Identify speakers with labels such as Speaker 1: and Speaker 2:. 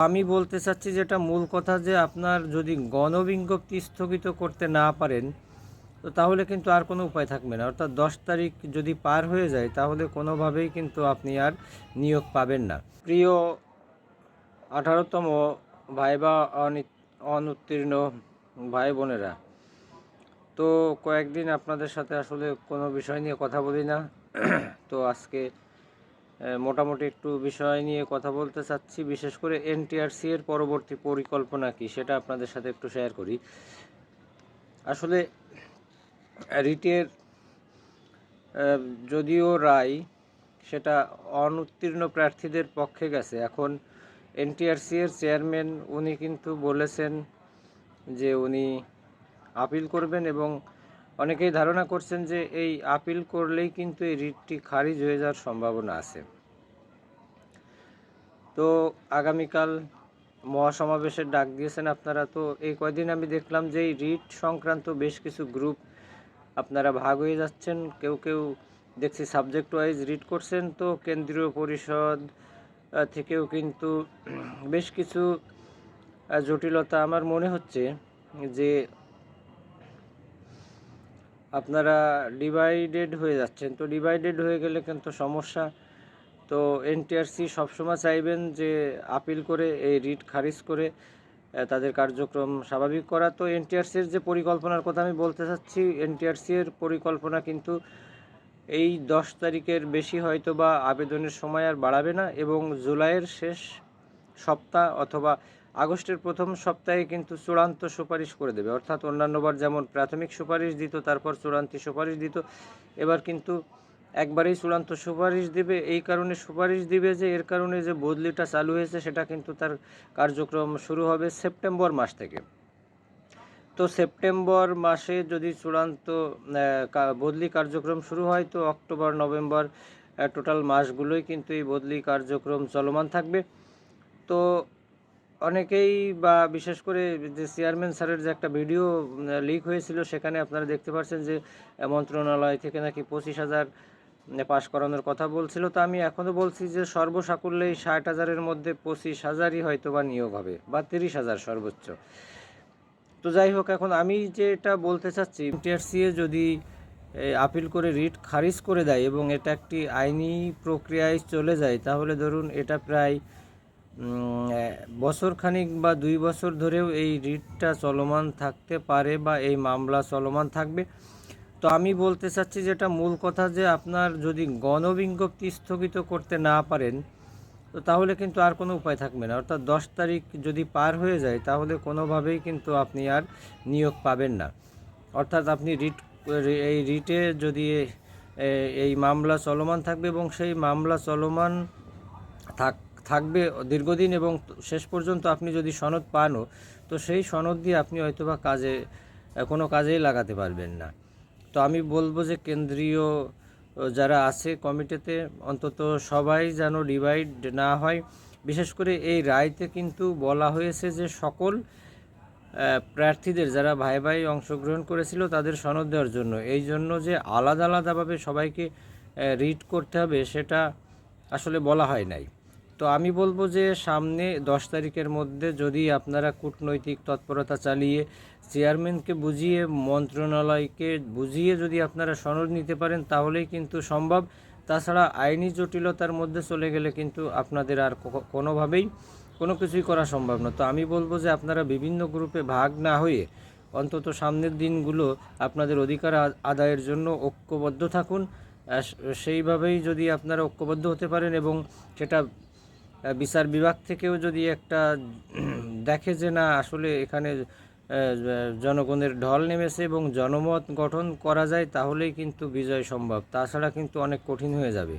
Speaker 1: আমি বলতে চাচ্ছি যেটা মূল কথা যে আপনার যদি গণবিজ্ঞপ্তি স্থগিত করতে না পারেন, তো তাহলে কিন্তু আর কোনো উপায় থাকবে না। অর্থাৎ দশ তারিখ যদি পার হয়ে যায়, তাহলে কোনোভাবেই কিন্তু আপনি আর নিয়োগ পাবেন না। প্রিয় আঠারোতম ভাইবা অনি- অনুত্তীর্ণ ভাই বোনেরা তো কয়েকদিন আপনাদের সাথে আসলে কোনো বিষয় নিয়ে কথা বলি না। তো আজকে মোটামুটি একটু বিষয় নিয়ে কথা বলতে চাচ্ছি, বিশেষ করে এনটিআরসি এর পরবর্তী পরিকল্পনা কি সেটা আপনাদের সাথে একটু শেয়ার করি। আসলে, রিটের যদিও রায় সেটা অনুত্তীর্ণ প্রার্থীদের পক্ষে গেছে, এখন এনটিআরসি এর চেয়ারম্যান উনি কিন্তু বলেছেন যে উনি আপিল করবেন এবং অনেকেই ধারণা করছেন যে এই আপিল করলেই কিন্তু এই রিটটি খারিজ হয়ে যাওয়ার সম্ভাবনা আছে। তো আগামীকাল মহাসমাবেশের ডাক দিয়েছেন আপনারা। তো এই কয়দিন আমি দেখলাম যে এই রিট সংক্রান্ত বেশ কিছু গ্রুপ আপনারা ভাগ হয়ে যাচ্ছেন। কেউ কেউ দেখছি সাবজেক্ট ওয়াইজ রিড করছেন। তো কেন্দ্রীয় পরিষদ থেকেও কিন্তু বেশ কিছু জটিলতা। আমার মনে হচ্ছে যে আপনারা ডিভাইডেড হয়ে যাচ্ছেন। তো ডিভাইডেড হয়ে গেলে কিন্তু সমস্যা। তো এনটিআরসি সবসময় চাইবেন যে আপিল করে, এই রিট খারিজ করে তাদের কার্যক্রম স্বাভাবিক করা। তো এনটিআরসির যে পরিকল্পনার কথা আমি বলতে চাচ্ছি এনটিআরসি এর পরিকল্পনা কিন্তু এই দশ তারিখের বেশি হয়তো বা আবেদনের সময় আর বাড়াবে না এবং জুলাইয়ের শেষ সপ্তাহ অথবা আগস্টের প্রথম সপ্তাহে কিন্তু চূড়ান্ত সুপারিশ করে দেবে। অর্থাৎ অন্যান্যবার যেমন প্রাথমিক সুপারিশ দিত, তারপর চূড়ান্ত সুপারিশ দিত। এবার কিন্তু একবারেই চূড়ান্ত সুপারিশ দিবে। এই কারণে সুপারিশ দিবে যে, এর কারণে যে বদলিটা চালু হয়েছে, সেটা কিন্তু তার কার্যক্রম শুরু হবে সেপ্টেম্বর মাস থেকে। তো সেপ্টেম্বর মাসে যদি চূড়ান্ত বদলি কার্যক্রম শুরু হয়, তো অক্টোবর, নভেম্বর টোটাল মাসগুলোই কিন্তু এই বদলি কার্যক্রম চলমান থাকবে। তো অনেকেই বা বিশেষ করে যে চেয়ারম্যান স্যারের যে একটা ভিডিও লিক হয়েছিল, সেখানে আপনারা দেখতে পাচ্ছেন যে মন্ত্রণালয় থেকে নাকি পঁচিশ হাজার পাশ করানোর কথা বলছিল। তো আমি এখনও বলছি যে, সর্বসাকুল্যেই ষাট হাজারের মধ্যে পঁচিশ হাজারই হয়তো বা নিয়োগ হবে, বা তিরিশ হাজার সর্বোচ্চ। তো যাই হোক, এখন আমি যেটা বলতে চাচ্ছি এমটিআরসিএ যদি আপিল করে রিট খারিজ করে দেয় এবং এটা একটি আইনি প্রক্রিয়ায় চলে যায়, তাহলে ধরুন এটা প্রায় উম, এ, বছর খানিক বা দুই বছর ধরেও এই রিটটা চলমান থাকতে পারে বা এই মামলা চলমান থাকবে। তো আমি বলতে চাচ্ছি যেটা মূল কথা যে আপনার যদি গণবিজ্ঞপ্তি স্থগিত করতে না পারেন তো তাহলে কিন্তু আর কোনো উপায় থাকবে না। অর্থাৎ দশ তারিখ যদি পার হয়ে যায় তাহলে কোনোভাবেই কিন্তু আপনি আর নিয়োগ পাবেন না। অর্থাৎ আপনি রিট এই রিটে যদি এই মামলা চলমান থাকবে এবং সেই মামলা চলমান থাক থাকবে দীর্ঘদিন এবং শেষ পর্যন্ত আপনি যদি সনদ পানও, তো সেই সনদ দিয়ে আপনি হয়তোবা কাজে, কোনো কাজেই লাগাতে পারবেন না। তো আমি বলব যে কেন্দ্রীয় যারা আছে কমিটিতে, অন্তত সবাই যেন ডিভাইড না হয়। বিশেষ করে এই রায়তে কিন্তু বলা হয়েছে যে সকল প্রার্থীদের যারা ভাই ভাই অংশগ্রহণ করেছিল তাদের সনদ দেওয়ার জন্য। এই জন্য যে আলাদা আলাদাভাবে সবাইকে রিড করতে হবে সেটা আসলে বলা হয় নাই। তো আমি বলব যে সামনে দশ তারিখের মধ্যে যদি আপনারা কূটনৈতিক তৎপরতা চালিয়ে চেয়ারম্যানকে বুঝিয়ে, মন্ত্রণালয়কে বুঝিয়ে যদি আপনারা সনদ নিতে পারেন, তাহলেই কিন্তু সম্ভব। তাছাড়া আইনি জটিলতার মধ্যে চলে গেলে কিন্তু আপনাদের আর কোনোভাবেই কোনো কিছুই করা সম্ভব না। তো আমি বলব যে আপনারা বিভিন্ন গ্রুপে ভাগ না হয়ে অন্তত সামনের দিনগুলো আপনাদের অধিকার আদায়ের জন্য ঐক্যবদ্ধ থাকুন। সেইভাবেই যদি আপনারা ঐক্যবদ্ধ হতে পারেন এবং সেটা বিচার বিভাগ থেকেও যদি একটা দেখে যে না, আসলে এখানে জনগণের ঢল নেমেছে এবং জনমত গঠন করা যায়, তাহলেই কিন্তু বিজয় সম্ভব। তাছাড়া কিন্তু অনেক কঠিন হয়ে যাবে।